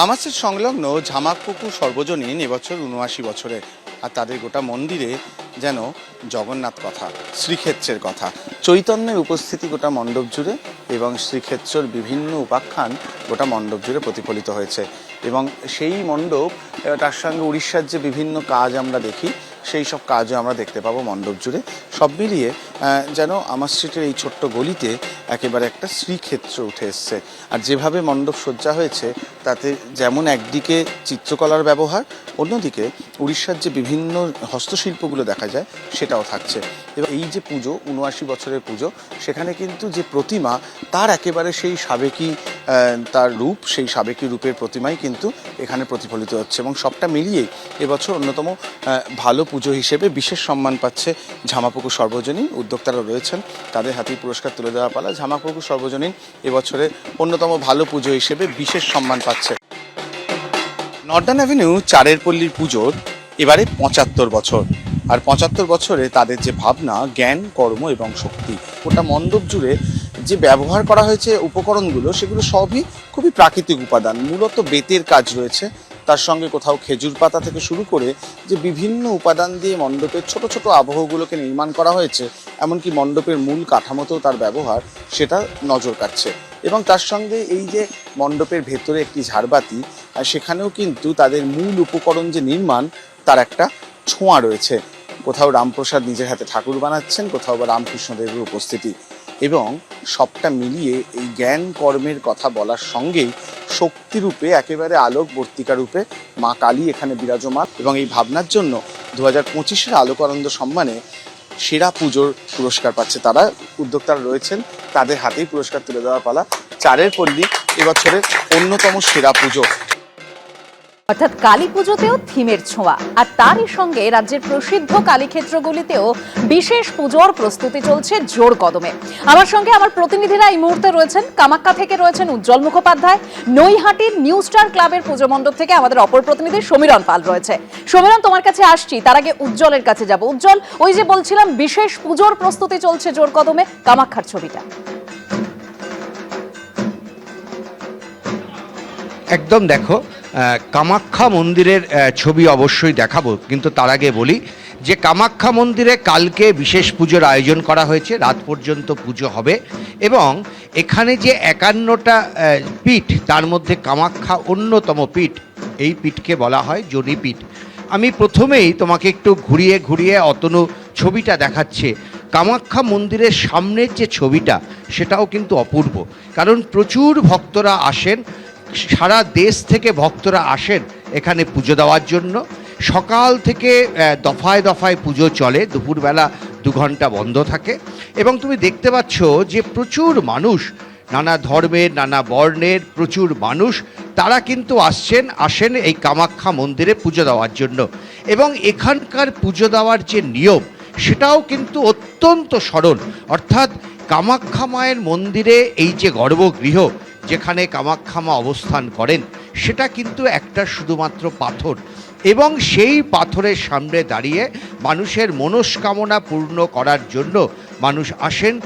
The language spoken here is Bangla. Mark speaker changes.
Speaker 1: আমাদের সংলগ্ন ঝামাকপুকুর সর্বজনীন এবছর উনআশি বছরে, আর তাদের গোটা মন্দিরে যেন জগন্নাথ কথা, শ্রীক্ষেত্রের কথা। চৈতন্যের উপস্থিতি গোটা মণ্ডপ জুড়ে এবং শ্রীক্ষেত্রর বিভিন্ন উপাখ্যান গোটা মণ্ডপ জুড়ে প্রতিফলিত হয়েছে। এবং সেই মণ্ডপ তার সঙ্গে উড়িষ্যার যে বিভিন্ন কাজ আমরা দেখি সেই সব কাজও আমরা দেখতে পাবো মণ্ডপ জুড়ে। সব মিলিয়ে যেন আমার স্ট্রিটের এই ছোট্ট গলিতে একেবারে একটা শ্রীক্ষেত্র উঠে এসছে। আর যেভাবে মণ্ডপ সজ্জা হয়েছে, তাতে যেমন একদিকে চিত্রকলার ব্যবহার, অন্যদিকে উড়িষ্যার যে বিভিন্ন হস্তশিল্পগুলো দেখা যায়, সেটাও থাকছে। এবং এই যে পুজো, উনআশি বছরের পুজো, সেখানে কিন্তু যে প্রতিমা, তার একেবারে সেই সাবেকি তার রূপ, সেই সাবেকি রূপের প্রতিমাই কিন্তু এখানে প্রতিফলিত হচ্ছে এবং সবটা মিলিয়েই এবছর অন্যতম ভালো পুজো হিসেবে বিশেষ সম্মান পাচ্ছে ঝামাপুকুর সর্বজনীন। উদ্যোক্তারা রয়েছেন, তাদের হাতেই পুরস্কার তুলে দেওয়া পালা। ঝামাপুকুর সর্বজনীন এবছরে অন্যতম ভালো পুজো হিসেবে বিশেষ সম্মান পাচ্ছে। নর্দার্ন অ্যাভিনিউ চারের পল্লীর পুজোর এবারে পঁচাত্তর বছর। আর পঁচাত্তর বছরে তাদের যে ভাবনা, জ্ঞান, কর্ম এবং শক্তি ওটা মণ্ডপ জুড়ে যে ব্যবহার করা হয়েছে উপকরণগুলো, সেগুলো সবই খুবই প্রাকৃতিক উপাদান। মূলত বেতের কাজ রয়েছে। তার সঙ্গে কোথাও খেজুর পাতা থেকে শুরু করে যে বিভিন্ন উপাদান দিয়ে মণ্ডপের ছোট ছোট আবহগুলোকে নির্মাণ করা হয়েছে, এমনকি মণ্ডপের মূল কাঠামোতেও তার ব্যবহার, সেটা নজর কাটছে এবং তার সঙ্গে এই যে মণ্ডপের ভেতরে একটি ঝাড়বাতি সেখানেও কিন্তু তাদের মূল উপকরণ যে নির্মাণ, তার একটা ছোঁয়া রয়েছে। কোথাও রামপ্রসাদ নিজের হাতে ঠাকুর বানাচ্ছেন, কোথাও বা রামকৃষ্ণদেবের উপস্থিতি। এবং সবটা মিলিয়ে এই জ্ঞান কর্মের কথা বলার সঙ্গেই শক্তিরূপে, একেবারে আলোকবর্তিকা রূপে মা কালী এখানে বিরাজমান। এবং এই ভাবনার জন্য দু হাজার পঁচিশের আলোকানন্দ সম্মানে সেরা পুজোর পুরস্কার পাচ্ছে তারা। উদ্যোক্তারা রয়েছেন, তাদের হাতেই পুরস্কার তুলে দেওয়া পালা। চারের পল্লী এবছরের অন্যতম সেরা পুজো।
Speaker 2: অর্থাৎ কালী পুজোতেও থিমের ছোঁয়া। আর তারই সঙ্গে রাজ্যের প্রসিদ্ধ কালীক্ষেত্রগুলিতেও বিশেষ পুজোর প্রস্তুতি চলছে জোর কদমে। আমার সঙ্গে আমার প্রতিনিধিরা এই মুহূর্তে রয়েছেন। কামাক্কা থেকে রয়েছেন উজ্জ্বল মুখোপাধ্যায়। নৈহাটির নিউ স্টার ক্লাবের পুজো মণ্ডপ থেকে আমাদের অপর প্রতিনিধি সমীরণ পাল রয়েছে। সমীরণ, তোমার কাছে আসছি। তার আগে উজ্জ্বলের কাছে যাব। উজ্জ্বল, ওই যে বলছিলাম, বিশেষ পুজোর প্রস্তুতি চলছে জোর কদমে। কামাক্ষার ছবিটা।
Speaker 3: একদম দেখো কামাখ্যা মন্দিরের ছবি অবশ্যই দেখাবো, কিন্তু তার আগে বলি যে কামাখ্যা মন্দিরে কালকে বিশেষ পুজোর আয়োজন করা হয়েছে, রাত পর্যন্ত পুজো হবে এবং এখানে যে একান্নটা পীঠ, তার মধ্যে কামাখ্যা অন্যতম পীঠ, এই পীঠকে বলা হয় জনিপীঠ আমি প্রথমেই তোমাকে একটু ঘুরিয়ে ঘুরিয়ে অতনু ছবিটা দেখাচ্ছে। কামাখ্যা মন্দিরের সামনের যে ছবিটা, সেটাও কিন্তু অপূর্ব, কারণ প্রচুর ভক্তরা আসেন সারা দেশ থেকে ভক্তরা আসেন এখানে পুজো দেওয়ার জন্য। সকাল থেকে দফায় দফায় পুজো চলে, দুপুরবেলা দু ঘণ্টা বন্ধ থাকে। এবং তুমি দেখতে পাচ্ছ যে প্রচুর মানুষ, নানা ধর্মের, নানা বর্ণের প্রচুর মানুষ, তারা কিন্তু আসছেন, আসেন এই কামাখ্যা মন্দিরে পুজো দেওয়ার জন্য। এবং এখানকার পুজো দেওয়ার যে নিয়ম, সেটাও কিন্তু অত্যন্ত সরল। অর্থাৎ কামাখ্যা মায়ের মন্দিরে এই যে গর্ভগৃহ যেখানে কামাক্ষামা অবস্থান করেন, সেটা কিন্তু একটা শুধুমাত্র পাথর। এবং সেই পাথরের সামনে দাঁড়িয়ে মানুষের মনস্কামনা পূর্ণ করার জন্য মানুষ আসেন।